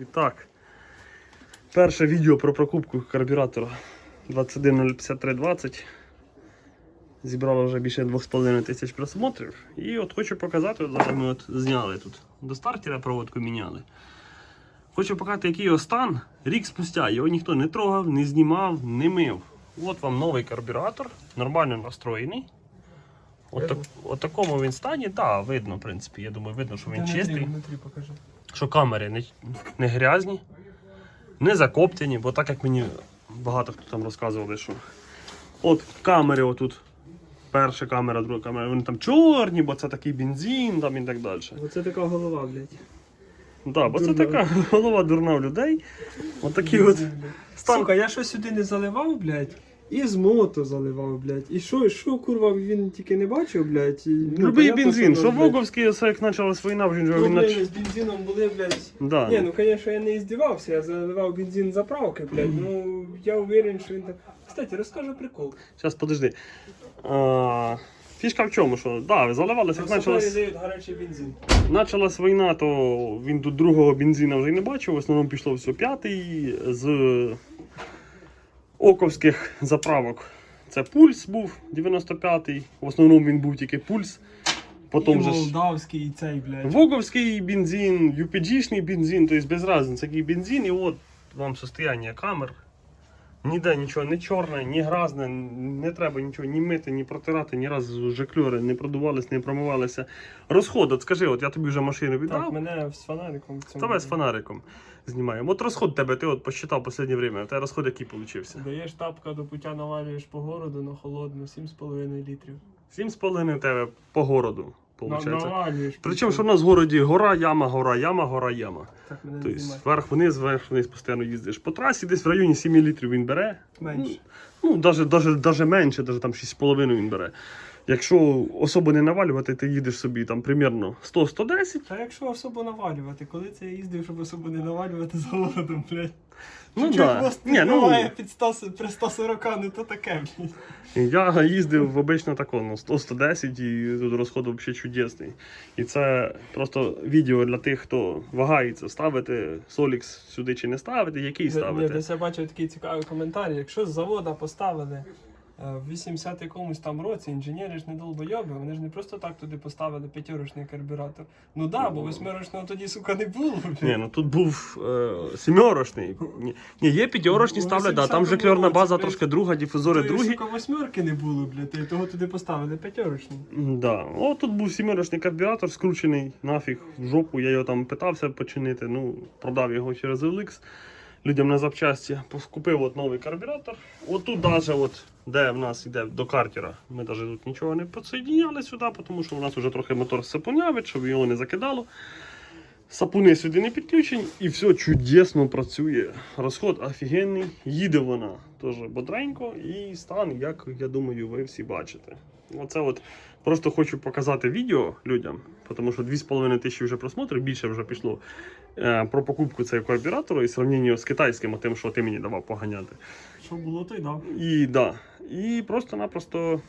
І так, перше відео про покупку карбюратора 2105320. Зібрало вже більше 2,5 тисяч просмотрів. І от хочу показати, от зараз ми от зняли тут. До стартера проводку міняли. Хочу показати, який його стан рік спустя. Його ніхто не трогав, не знімав, не мив. От вам новий карбюратор, нормально настроєний. От, так, от такому він стані, так, да, видно, в принципі. Я думаю, видно, що він чистий. Що камери не, не грязні, не закоптяні, бо так як мені багато хто там розказували, що от камери отут. Перша камера, друга камера, вони там чорні, бо це такий бензин там і так далі. Оце така голова, блядь. Да, бо це така голова дурна в людей. От от. Сука, я що сюди не заливав, блядь, і з мото заливав, блядь. І що, і що, курва, він тільки не бачив, блядь. І, ну, Любий понятно, бензин, що, що блядь, Воговський, оце як почалась війна, вже він Проблеми нач... з бензином були, блядь. Да. Ні, ну звісно, я не іздівався, я заливав бензин заправки, блядь. Ну, я уверен, що він там. Кстати, розкажу прикол. Зараз подожди. А, фішка в чому? Що да, заливалися, як почалась. дають гарячий бензин. Началась війна, то він тут другого бензина вже й не бачив. В основному пішло все п'ятий з оковських заправок. Це пульс був 95-й. В основному він був тільки пульс. Потім і же молдавський, і цей, блядь. Воговський бензин, UPG-шний бензин, тобто без різниці, який бензин, і от вам состояние камер. Ніде нічого не чорне, ні грязне, не треба нічого ні мити, ні протирати, ні разу жекльори не продувалися, не промивалися. Розход, от скажи, от я тобі вже машину віддав. Так, мене з фонариком. Давай з фонариком знімаємо. От розход тебе, ти от посчитав останнє время. У розход який получився? Даєш тапка до пуття, навалюєш по городу на холодну 7,5 літрів. 7,5 у тебе по городу, виходить. Причому, що в нас в городі гора, яма, гора, яма, гора, яма. Так мене Тобто вверх-вниз, вверх-вниз постійно їздиш. По трасі десь в районі 7 літрів він бере. Менше. Ну, навіть, навіть менше, навіть там 6,5 він бере. Якщо особо не навалювати, ти їдеш собі там примерно 100-110. Та якщо особо навалювати, коли це я їздив, щоб особо не навалювати за городом, блядь. Ну, да. Ні, ну- під 100, при 140, ну то таке, блядь. Я їздив обично тако, ну, 100-110 і тут розход взагалі чудесний. І це просто відео для тих, хто вагається ставити Solix сюди чи не ставити, який ставити. десь я бачив такий цікавий коментар. Якщо з завода поставили в 80 якомусь там році, інженери ж не долбойоби, вони ж не просто так туди поставили п'ятьорочний карбюратор. Ну да, бо восьмирочного тоді, сука, не було. Ні, ну тут був е, сімерочний. Ні, ні, є п'ятьорочні Ну, ставлять, да, там 80-му же кльорна році, база блядь. трошки друга, дифузори Тої, другі. сука, восьмерки не було, блядь, і того туди поставили п'ятьорочний. Да. О, тут був сімерочний карбюратор, скручений нафіг в жопу. Я його там питався починити. Ну, продав його через OLX людям на запчасті. Купив от новий карбюратор. Отут, даже от, де в нас йде до картера, ми навіть тут нічого не підсоєдняли сюди, тому що у нас вже трохи мотор сапунявить, щоб його не закидало. Сапуни сюди не підключені і все чудесно працює. Розход офігенний, їде вона теж бодренько і стан, як я думаю, ви всі бачите. Оце от просто хочу показати відео людям, тому що 2,5 тисячі вже просмотрів, більше вже пішло е, про покупку цього карбюратора і сравнення з китайським, тим, що ти мені давав поганяти. Що було, то й дав. І да. І просто-напросто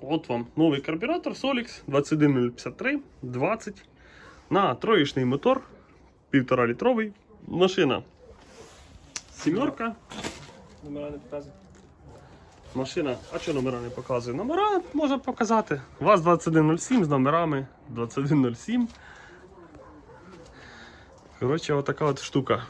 от вам новий карбюратор Solix 21053 20 на троєчний мотор, 1,5 літровий. Машина. Сімерка. Номера не показує. Машина, а що номера не показує? Номера можна показати. ВАЗ-2107 з номерами 2107. Коротше, отака от штука.